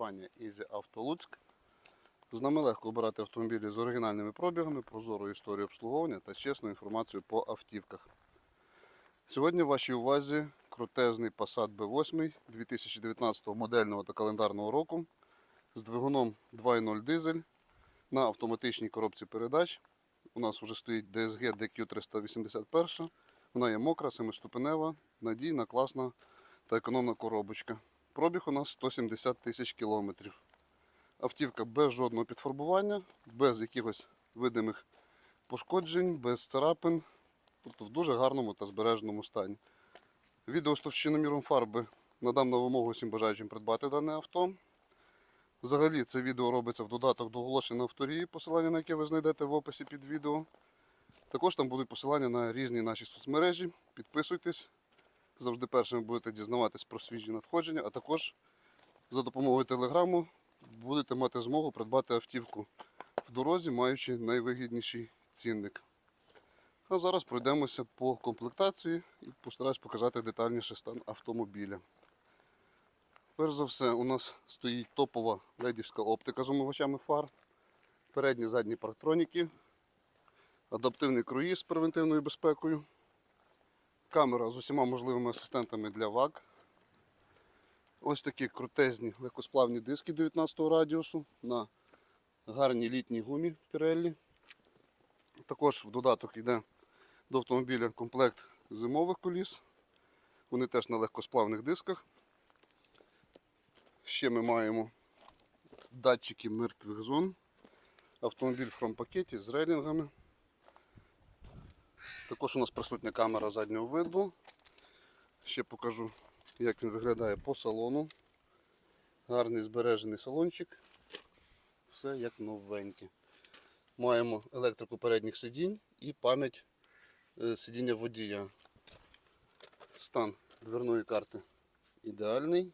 компанія Easy Auto. З нами легко обирати автомобілі з оригінальними пробігами, прозорою історією обслуговування та чесною інформацією по автівках. Сьогодні в вашій увазі крутезний Passat B8 2019 модельного та календарного року з двигуном 2.0 дизель на автоматичній коробці передач. У нас вже стоїть DSG DQ381. Вона є мокра, семиступенева, надійна, класна та економна коробочка. Пробіг у нас 170 тисяч кілометрів. Автівка без жодного підфарбування, без якихось видимих пошкоджень, без царапин, тобто в дуже гарному та збереженому стані. Відео з товщиноміром фарби надам на вимогу всім бажаючим придбати дане авто. Взагалі це відео робиться в додаток до оголошень на авторії, посилання на яке ви знайдете в описі під відео. Також там будуть посилання на різні наші соцмережі. Підписуйтесь, завжди першими будете дізнаватись про свіжі надходження, а також за допомогою телеграму будете мати змогу придбати автівку в дорозі, маючи найвигідніший цінник. А зараз пройдемося по комплектації і постараюсь показати детальніше стан автомобіля. Перш за все, у нас стоїть топова ледівська оптика з омивачами фар, передні задні парктроніки, адаптивний круїз з превентивною безпекою, камера з усіма можливими асистентами для ВАГ. Ось такі крутезні легкосплавні диски 19 радіусу на гарній літній гумі Pirelli. Також в додаток йде до автомобіля комплект зимових коліс. Вони теж на легкосплавних дисках. Ще ми маємо датчики мертвих зон. Автомобіль в хромпакеті з рейлінгами. Також у нас присутня камера заднього виду. Ще покажу, як він виглядає по салону. Гарний збережений салончик. Все як новеньке. Маємо електрику передніх сидінь і пам'ять е, сидіння водія. Стан дверної карти ідеальний.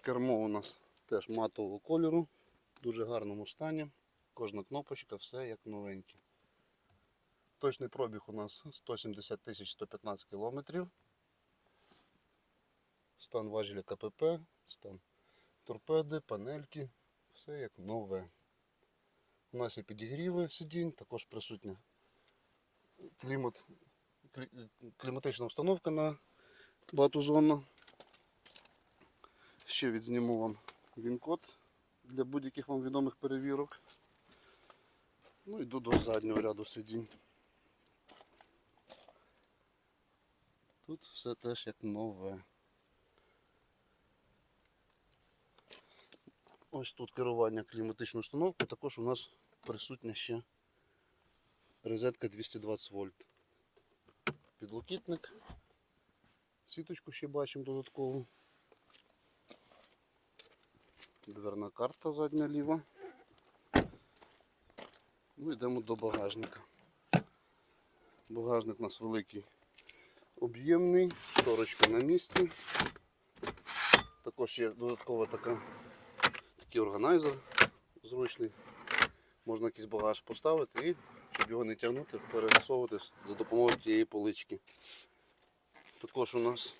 Кермо у нас теж матового кольору, в дуже гарному стані. Кожна кнопочка, все як новеньке. Точний пробіг у нас 170 тисяч 115 кілометрів. Стан важеля КПП, стан торпеди, панельки, все як нове. У нас є підігріви сидінь, також присутня клімат, кліматична установка на багатозонна. Ще відзніму вам він-код для будь-яких вам відомих перевірок. Ну йду до заднього ряду сидінь. Тут все теж як нове. Ось тут керування кліматичною установкою, також у нас присутня ще розетка 220 вольт. Підлокітник. Сіточку ще бачимо додаткову. Дверна карта задня ліва. Ну, йдемо до багажника. Багажник у нас великий, об'ємний, шторочка на місці. Також є додаткова така, такий органайзер зручний. Можна якийсь багаж поставити і, щоб його не тягнути, пересовувати за допомогою тієї полички. Також у нас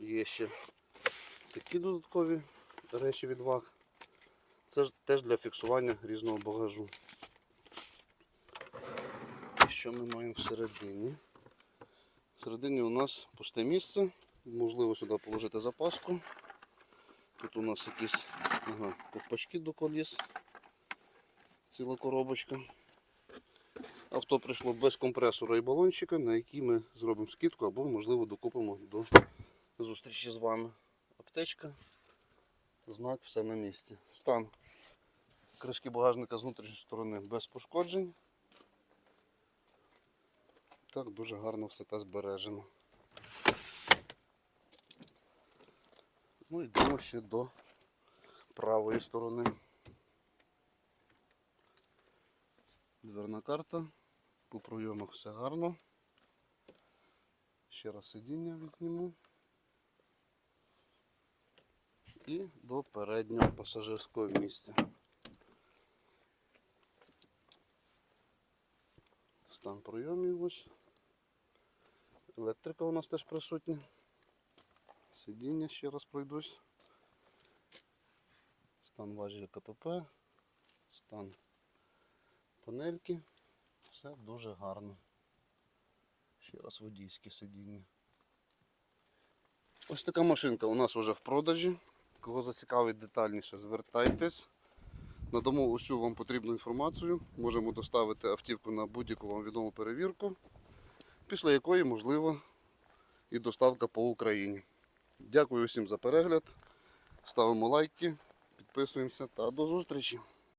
є ще такі додаткові речі від ваг. Це ж теж для фіксування різного багажу. І що ми маємо всередині? Всередині у нас пусте місце. Можливо сюди положити запаску. Тут у нас якісь ага, ковпачки до коліс. Ціла коробочка. Авто прийшло без компресора і балончика, на який ми зробимо скидку або, можливо, докупимо до зустрічі з вами. Аптечка знак все на місці. Стан кришки багажника з внутрішньої сторони без пошкоджень. Так, дуже гарно все те збережено. Ну йдемо ще до правої сторони. Дверна карта. По пройомах все гарно. Ще раз сидіння відзніму. і до переднього пасажирського місця. Стан пройомів ось. Електрика у нас теж присутня. Сидіння ще раз пройдусь. стан важель КПП, стан панельки. Все дуже гарно. Ще раз водійське сидіння. Ось така машинка у нас вже в продажі. Кого зацікавить детальніше, звертайтесь. Надамо усю вам потрібну інформацію. Можемо доставити автівку на будь-яку вам відому перевірку, після якої можлива і доставка по Україні. Дякую усім за перегляд. Ставимо лайки, підписуємося та до зустрічі!